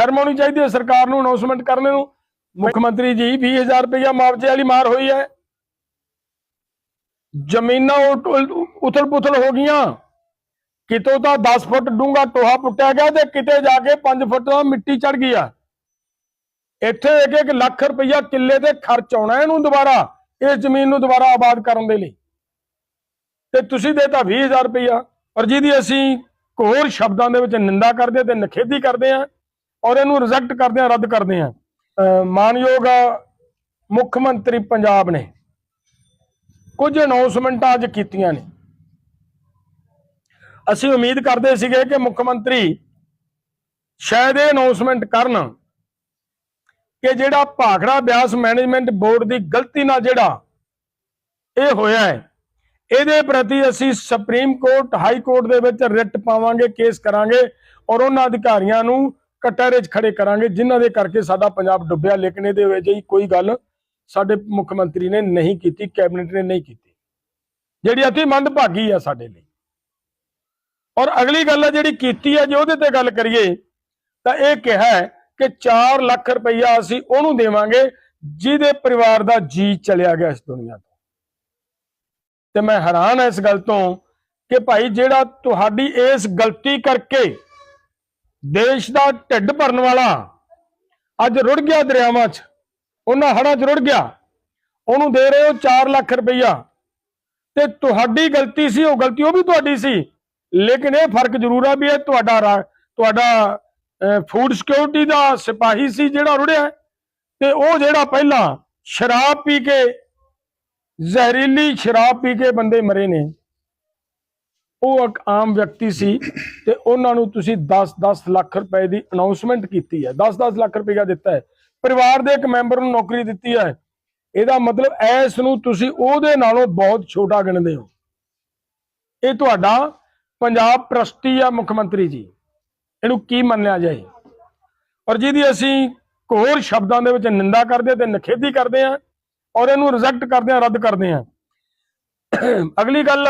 ਸ਼ਰਮ ਆਉਣੀ ਚਾਹੀਦੀ ਹੈ ਸਰਕਾਰ ਨੂੰ ਅਨਾਉਂਸਮੈਂਟ ਕਰਨ ਨੂੰ। ਮੁੱਖ ਮੰਤਰੀ ਜੀ 20000 ਰੁਪਇਆ ਮੁਆਵਜ਼ੇ ਵਾਲੀ ਮਾਰ ਹੋਈ ਹੈ। ਜ਼ਮੀਨਾਂ ਉਥਲ ਪੁਥਲ ਹੋ ਗਈਆਂ। ਕਿਤੋਂ ਤਾਂ 10 ਫੁੱਟ ਡੂੰਘਾ ਟੋਹਾ ਪੁੱਟਿਆ ਗਿਆ ਤੇ ਕਿਤੇ ਜਾ ਕੇ 5 ਫੁੱਟ ਦਾ ਮਿੱਟੀ ਚੜ ਗਈ ਆ। ਇੱਥੇ ਇੱਕ ਇੱਕ ਲੱਖ ਰੁਪਇਆ ਕਿੱਲੇ ਤੇ ਖਰਚ ਆਉਣਾ ਇਹਨੂੰ ਦੁਬਾਰਾ, ਇਸ ਜ਼ਮੀਨ ਨੂੰ ਦੁਬਾਰਾ ਆਬਾਦ ਕਰਨ ਦੇ ਲਈ। ਤੇ ਤੁਸੀਂ ਦੇਤਾ 20000 ਰੁਪਇਆ ਪਰ ਜਿਹਦੀ ਅਸੀਂ ਹੋਰ ਸ਼ਬਦਾਂ ਦੇ ਵਿੱਚ ਨਿੰਦਾ ਕਰਦੇ ਤੇ ਨਖੇਦੀ ਕਰਦੇ ਆ ਔਰ ਇਹਨੂੰ ਰਿਜੈਕਟ ਕਰਦੇ ਆ, ਰੱਦ ਕਰਦੇ ਆ। ਮਾਨਯੋਗ ਮੁੱਖ ਮੰਤਰੀ ਪੰਜਾਬ ਨੇ ਕੁਝ ਅਨਾਉਂਸਮੈਂਟਾਂ ਅੱਜ ਕੀਤੀਆਂ ਨੇ। ਅਸੀਂ ਉਮੀਦ ਕਰਦੇ ਸੀਗੇ ਕਿ ਮੁੱਖ ਮੰਤਰੀ ਸ਼ਾਇਦ ਇਹ ਅਨਾਉਂਸਮੈਂਟ ਕਰਨ ਕਿ ਜਿਹੜਾ ਭਾਖੜਾ ਬਿਆਸ ਮੈਨੇਜਮੈਂਟ ਬੋਰਡ ਦੀ ਗਲਤੀ ਨਾਲ ਜਿਹੜਾ ਇਹ ਹੋਇਆ ਹੈ, ਇਹਦੇ ਪ੍ਰਤੀ ਅਸੀਂ ਸੁਪਰੀਮ ਕੋਰਟ ਹਾਈ ਕੋਰਟ ਦੇ ਵਿੱਚ ਰਿਟ ਪਾਵਾਂਗੇ ਕੇਸ ਕਰਾਂਗੇ ਔਰ ਉਹਨਾਂ ਅਧਿਕਾਰੀਆਂ ਨੂੰ ਕਟਹਿਰੇ 'ਚ ਖੜੇ ਕਰਾਂਗੇ, ਜਿਨ੍ਹਾਂ ਦੇ ਕਰਕੇ ਸਾਡਾ ਪੰਜਾਬ ਡੁੱਬਿਆ, ਲੇਕਿਨ ਇਹਦੇ ਵਿੱਚ ਹੀ ਕੋਈ ਗੱਲ ਸਾਡੇ ਮੁੱਖ ਮੰਤਰੀ ਨੇ ਨਹੀਂ ਕੀਤੀ, ਕੈਬਨਿਟ ਨੇ ਨਹੀਂ ਕੀਤੀ। ਜਿਹੜੀ ਅਤੀ ਮੰਦਭਾਗੀ ਆ ਸਾਡੇ ਲਈ। ਔਰ ਅਗਲੀ ਗੱਲ ਹੈ ਜਿਹੜੀ ਕੀਤੀ ਹੈ ਜੇ ਉਹਦੇ ਤੇ ਗੱਲ ਕਰੀਏ, ਤਾਂ ਇਹ ਕਿਹਾ ਕਿ 4 ਲੱਖ ਰੁਪਈਆ ਅਸੀਂ ਉਹਨੂੰ ਦੇਵਾਂਗੇ ਜਿਹਦੇ ਪਰਿਵਾਰ ਦਾ ਜੀ ਚਲਿਆ ਗਿਆ ਇਸ ਦੁਨੀਆ ਤੋਂ। ਤੇ ਮੈਂ ਹੈਰਾਨ ਹਾਂ ਇਸ ਗੱਲ ਤੋਂ ਕਿ ਭਾਈ ਜਿਹੜਾ ਤੁਹਾਡੀ ਇਸ ਗਲਤੀ ਕਰਕੇ ਦੇਸ਼ ਦਾ ਢਿੱਡ ਭਰਨ ਵਾਲਾ ਅੱਜ ਰੁੜ ਗਿਆ ਦਰਿਆਵਾਂ 'ਚ। ਉਹਨਾਂ ਹੜਾਂ 'ਚ ਰੁੜ ਗਿਆ। ਉਹਨੂੰ ਦੇ ਰਹੇ ਹੋ 4 ਲੱਖ ਰੁਪਈਆ। ਤੇ ਤੁਹਾਡੀ ਗਲਤੀ ਸੀ, ਉਹ ਗਲਤੀ ਉਹ ਵੀ ਤੁਹਾਡੀ ਸੀ। ਲੇਕਿਨ ਇਹ ਫ਼ਰਕ ਜ਼ਰੂਰ ਆ ਵੀ ਇਹ ਤੁਹਾਡਾ ਰਾ- ਤੁਹਾਡਾ ਫੂਡ ਸਿਕਿਉਰਿਟੀ ਦਾ ਸਿਪਾਹੀ ਸੀ ਜਿਹੜਾ ਰੁੜਿਆ। ਤੇ ਉਹ ਜਿਹੜਾ ਪਹਿਲਾਂ ਸ਼ਰਾਬ ਪੀ ਕੇ, ਜ਼ਹਿਰੀਲੀ ਸ਼ਰਾਬ ਪੀ ਕੇ ਬੰਦੇ ਮਰੇ ਨੇ। ਉਹ ਇੱਕ ਆਮ ਵਿਅਕਤੀ ਸੀ ਤੇ ਉਹਨਾਂ ਨੂੰ ਤੁਸੀਂ 10-10 ਲੱਖ ਰੁਪਏ ਦੀ ਅਨਾਉਂਸਮੈਂਟ ਕੀਤੀ ਹੈ। 10-10 ਲੱਖ ਰੁਪਏ ਦਿੱਤਾ ਹੈ। ਪਰਿਵਾਰ ਦੇ ਇੱਕ ਮੈਂਬਰ ਨੂੰ ਨੌਕਰੀ ਦਿੱਤੀ ਹੈ। ਇਹਦਾ ਮਤਲਬ ਐਸ ਨੂੰ ਤੁਸੀਂ ਉਹਦੇ ਨਾਲੋਂ ਬਹੁਤ ਛੋਟਾ ਗਿਣਦੇ ਹੋ। ਇਹ ਤੁਹਾਡਾ ਪੰਜਾਬ ਟਰਸਟੀ ਆ ਮੁੱਖ ਮੰਤਰੀ ਜੀ। ਇਹਨੂੰ ਕੀ ਮੰਨਿਆ ਜਾਏ? ਔਰ ਜਿਹਦੀ ਅਸੀਂ ਹੋਰ ਸ਼ਬਦਾਂ ਦੇ ਵਿੱਚ ਨਿੰਦਾ ਕਰਦੇ ਤੇ ਨਖੇਦੀ ਕਰਦੇ ਆ ਔਰ ਇਹਨੂੰ ਰਿਜੈਕਟ ਕਰਦੇ ਆ ਰੱਦ ਕਰਦੇ ਆ ਅਗਲੀ ਗੱਲ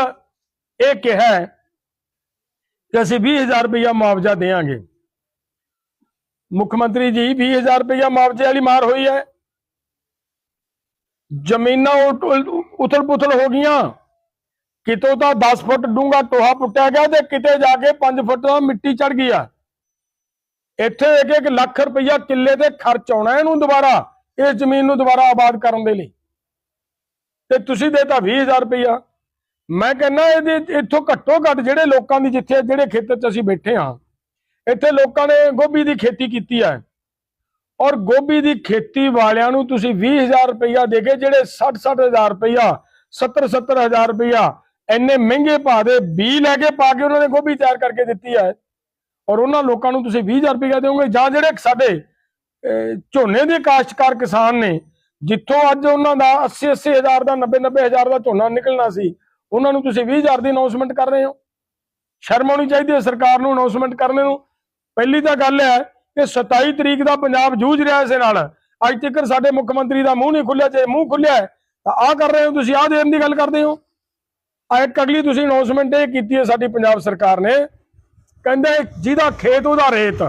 ਇਹ ਕਿਹਾ ਹੈ ਕਿ ਅਸੀਂ 20000 ਰੁਪਇਆ ਮੁਆਵਜ਼ਾ ਦੇਵਾਂਗੇ। ਮੁੱਖ ਮੰਤਰੀ ਜੀ 20000 ਰੁਪਇਆ ਮੁਆਵਜ਼ੇ ਵਾਲੀ ਮਾਰ ਹੋਈ ਹੈ। ਜ਼ਮੀਨਾਂ ਉਥਲ ਪੁਥਲ ਹੋ ਗਈਆਂ। ਕਿਤੋਂ ਤਾਂ 10 ਫੁੱਟ ਡੂੰਘਾ ਟੋਹਾ ਪੁੱਟਿਆ ਗਿਆ ਤੇ ਕਿਤੇ ਜਾ ਕੇ 5 ਫੁੱਟ ਦਾ ਮਿੱਟੀ ਚੜ ਗਈ ਆ। ਇੱਥੇ ਇੱਕ ਇੱਕ ਲੱਖ ਰੁਪਇਆ ਕਿੱਲੇ ਤੇ ਖਰਚ ਆਉਣਾ ਇਹਨੂੰ ਦੁਬਾਰਾ, ਇਸ ਜ਼ਮੀਨ ਨੂੰ ਦੁਬਾਰਾ ਆਬਾਦ ਕਰਨ ਦੇ ਲਈ। ਤੇ ਤੁਸੀਂ ਦੇਤਾ 20000 ਰੁਪਇਆ ਮੈਂ ਕਹਿੰਦਾ ਇਹਦੇ ਇੱਥੋਂ ਘੱਟੋ ਘੱਟ ਜਿਹੜੇ ਲੋਕਾਂ ਦੀ ਜਿੱਥੇ ਜਿਹੜੇ ਖੇਤਰ 'ਚ ਅਸੀਂ ਬੈਠੇ ਹਾਂ, ਇੱਥੇ ਲੋਕਾਂ ਨੇ ਗੋਭੀ ਦੀ ਖੇਤੀ ਕੀਤੀ ਹੈ। ਔਰ ਗੋਭੀ ਦੀ ਖੇਤੀ ਵਾਲਿਆਂ ਨੂੰ ਤੁਸੀਂ 20000 ਰੁਪਇਆ ਦੇ ਕੇ ਜਿਹੜੇ 60 60000 ਰੁਪਇਆ 70 70000 ਰੁਪਇਆ ਇੰਨੇ ਮਹਿੰਗੇ ਭਾਅ ਦੇ ਬੀ ਲੈ ਕੇ ਪਾ ਕੇ ਉਹਨਾਂ ਨੇ ਗੋਭੀ ਤਿਆਰ ਕਰਕੇ ਦਿੱਤੀ ਹੈ। ਔਰ ਉਹਨਾਂ ਲੋਕਾਂ ਨੂੰ ਤੁਸੀਂ 20000 ਰੁਪਇਆ ਦਿਓਗੇ ਜਾਂ ਜਿਹੜੇ ਸਾਡੇ ਝੋਨੇ ਦੇ ਕਾਸ਼ਤਕਾਰ ਕਿਸਾਨ ਨੇ, ਜਿੱਥੋਂ ਅੱਜ ਉਹਨਾਂ ਦਾ 80 80000 ਦਾ 90 90000 ਦਾ ਝੋਨਾ ਨਿਕਲਣਾ ਸੀ ਉਹਨਾਂ ਨੂੰ ਤੁਸੀਂ 20000 ਦੀ ਅਨਾਉਂਸਮੈਂਟ ਕਰ ਰਹੇ ਹੋ। ਸ਼ਰਮ ਆਉਣੀ ਚਾਹੀਦੀ ਹੈ ਸਰਕਾਰ ਨੂੰ ਅਨਾਉਂਸਮੈਂਟ ਕਰਨੇ ਨੂੰ। ਪਹਿਲੀ ਤਾਂ ਗੱਲ ਹੈ ਕਿ 27 ਤਰੀਕ ਦਾ ਪੰਜਾਬ ਜੂਝ ਰਿਹਾ ਇਸ ਨਾਲ। ਅੱਜ ਤੱਕ ਸਾਡੇ ਮੁੱਖ ਮੰਤਰੀ ਦਾ ਮੂੰਹ ਨਹੀਂ ਖੁੱਲਿਆ, ਜੇ ਮੂੰਹ ਖੁੱਲਿਆ ਤਾਂ ਆ ਕਰ ਰਹੇ ਹੋ ਤੁਸੀਂ, ਆਹ ਦੇਣ ਦੀ ਗੱਲ ਕਰਦੇ ਹੋ। ਆ ਇੱਕ ਅਗਲੀ ਤੁਸੀਂ ਅਨਾਉਂਸਮੈਂਟ ਇਹ ਕੀਤੀ ਹੈ ਸਾਡੀ ਪੰਜਾਬ ਸਰਕਾਰ ਨੇ। ਕਹਿੰਦੇ ਜਿਹਦਾ ਖੇਤ ਉਹਦਾ ਰੇਤ।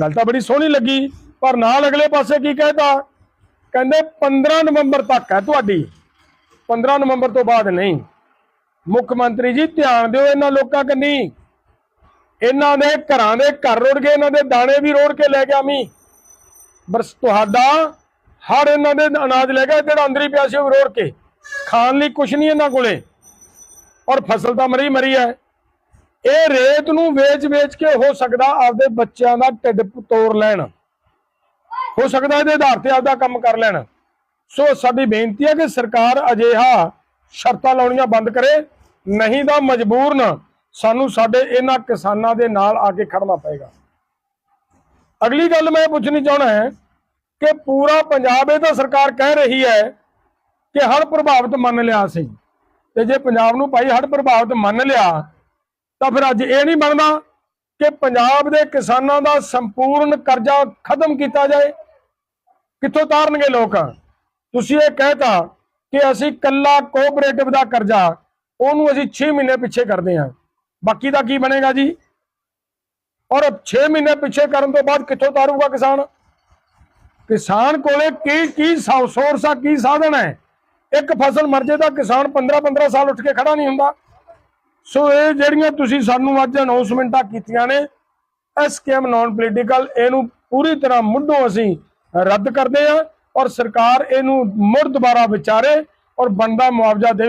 ਗੱਲ ਤਾਂ ਬੜੀ ਸੋਹਣੀ ਲੱਗੀ, ਪਰ ਨਾਲ ਅਗਲੇ ਪਾਸੇ ਕੀ ਕਹਿਤਾ? ਕਹਿੰਦੇ 15 ਨਵੰਬਰ ਤੱਕ ਹੈ ਤੁਹਾਡੀ। 15 ਨਵੰਬਰ ਤੋਂ ਬਾਅਦ ਨਹੀਂ। ਮੁੱਖ ਮੰਤਰੀ ਜੀ, ਧਿਆਨ ਦਿਓ ਇਹਨਾਂ ਲੋਕਾਂ ਕੰਨੀ। ਇਹਨਾਂ ਦੇ ਘਰਾਂ ਦੇ ਘਰ ਰੁੜ ਗਏ, ਇਹਨਾਂ ਦੇ ਦਾਣੇ ਵੀ ਰੋੜ ਕੇ ਲੈ ਗਿਆ ਮੀ ਬਸ ਤੁਹਾਡਾ ਹਰ ਇਹਨਾਂ ਦੇ ਅਨਾਜ ਲੈ ਗਿਆ ਜਿਹੜਾ ਅੰਦਰ ਹੀ ਪਿਆ ਸੀ ਉਹ ਰੋੜ ਕੇ। ਖਾਣ ਲਈ ਕੁਝ ਨਹੀਂ ਇਹਨਾਂ ਕੋਲੇ। ਔਰ ਫਸਲ ਤਾਂ ਮਰੀ ਮਰੀ ਹੈ। ਇਹ ਰੇਤ ਨੂੰ ਵੇਚ-ਵੇਚ ਕੇ ਹੋ ਸਕਦਾ ਆਪਦੇ ਬੱਚਿਆਂ ਦਾ ਢਿੱਡ ਤੋੜ ਲੈਣ। ਹੋ ਸਕਦਾ ਇਹਦੇ ਆਧਾਰ ਤੇ ਆਪਦਾ ਕੰਮ ਕਰ ਲੈਣ। ਸੋ ਸਾਡੀ ਬੇਨਤੀ ਹੈ ਕਿ ਸਰਕਾਰ ਅਜਿਹਾ ਸ਼ਰਤਾਂ ਲਾਉਣੀਆਂ ਬੰਦ ਕਰੇ, ਨਹੀਂ ਤਾਂ ਮਜਬੂਰਨ ਸਾਨੂੰ ਸਾਡੇ ਇਹਨਾਂ ਕਿਸਾਨਾਂ ਦੇ ਨਾਲ ਆ ਕੇ ਖੜਨਾ ਪਏਗਾ। ਅਗਲੀ ਗੱਲ ਮੈਂ ਪੁੱਛਣੀ ਚਾਹਣਾ ਹੈ ਕਿ ਪੂਰਾ ਪੰਜਾਬ ਇਹ ਤਾਂ ਸਰਕਾਰ ਕਹਿ ਰਹੀ ਹੈ ਕਿ ਹੜ ਪ੍ਰਭਾਵਿਤ ਮੰਨ ਲਿਆ ਸੀ। ਤੇ ਜੇ ਪੰਜਾਬ ਨੂੰ ਭਾਈ ਹੜ ਪ੍ਰਭਾਵਿਤ ਮੰਨ ਲਿਆ, ਤਾਂ ਫਿਰ ਅੱਜ ਇਹ ਨਹੀਂ ਬਣਦਾ ਕਿ ਪੰਜਾਬ ਦੇ ਕਿਸਾਨਾਂ ਦਾ ਸੰਪੂਰਨ ਕਰਜ਼ਾ ਖਤਮ ਕੀਤਾ ਜਾਏ। ਕਿੱਥੋਂ ਤਾਰਨਗੇ ਲੋਕ? ਤੁਸੀਂ ਇਹ ਕਹਿਤਾ ਕਿ ਅਸੀਂ ਕੱਲਾ ਕੋਆਪਰੇਟਿਵ ਦਾ ਕਰਜ਼ਾ ਉਹਨੂੰ ਅਸੀਂ 6 ਮਹੀਨੇ ਪਿੱਛੇ ਕਰਦੇ ਹਾਂ। ਬਾਕੀ ਦਾ ਕੀ ਬਣੇਗਾ ਜੀ? ਔਰ 6 ਮਹੀਨੇ ਪਿੱਛੇ ਕਰਨ ਤੋਂ ਬਾਅਦ ਕਿੱਥੋਂ ਤਾਰੂਗਾ ਕਿਸਾਨ? ਕਿਸਾਨ ਕੋਲੇ ਕੀ ਕੀ ਸੋਰਸ ਆ, ਕੀ ਸਾਧਨ ਹੈ? ਇੱਕ ਫਸਲ ਮਰ ਜੇ ਤਾਂ ਕਿਸਾਨ 15 15 ਸਾਲ ਉੱਠ ਕੇ ਖੜਾ ਨਹੀਂ ਹੁੰਦਾ। ਸੋ ਇਹ ਜਿਹੜੀਆਂ ਤੁਸੀਂ ਸਾਨੂੰ ਅੱਜ ਅਨਾਉਂਸਮੈਂਟਾਂ ਕੀਤੀਆਂ ਨੇ, ਇਹ ਸਕੀਮ ਨਾਨ ਪੋਲੀਟੀਕਲ ਇਹਨੂੰ ਪੂਰੀ ਤਰ੍ਹਾਂ ਮੁੱਢੋਂ ਅਸੀਂ ਰੱਦ ਕਰਦੇ ਹਾਂ। ਔਰ ਸਰਕਾਰ ਇਹਨੂੰ ਮੁੜ ਦੁਬਾਰਾ ਵਿਚਾਰੇ ਔਰ ਬਣਦਾ ਮੁਆਵਜ਼ਾ ਦੇਵੇ।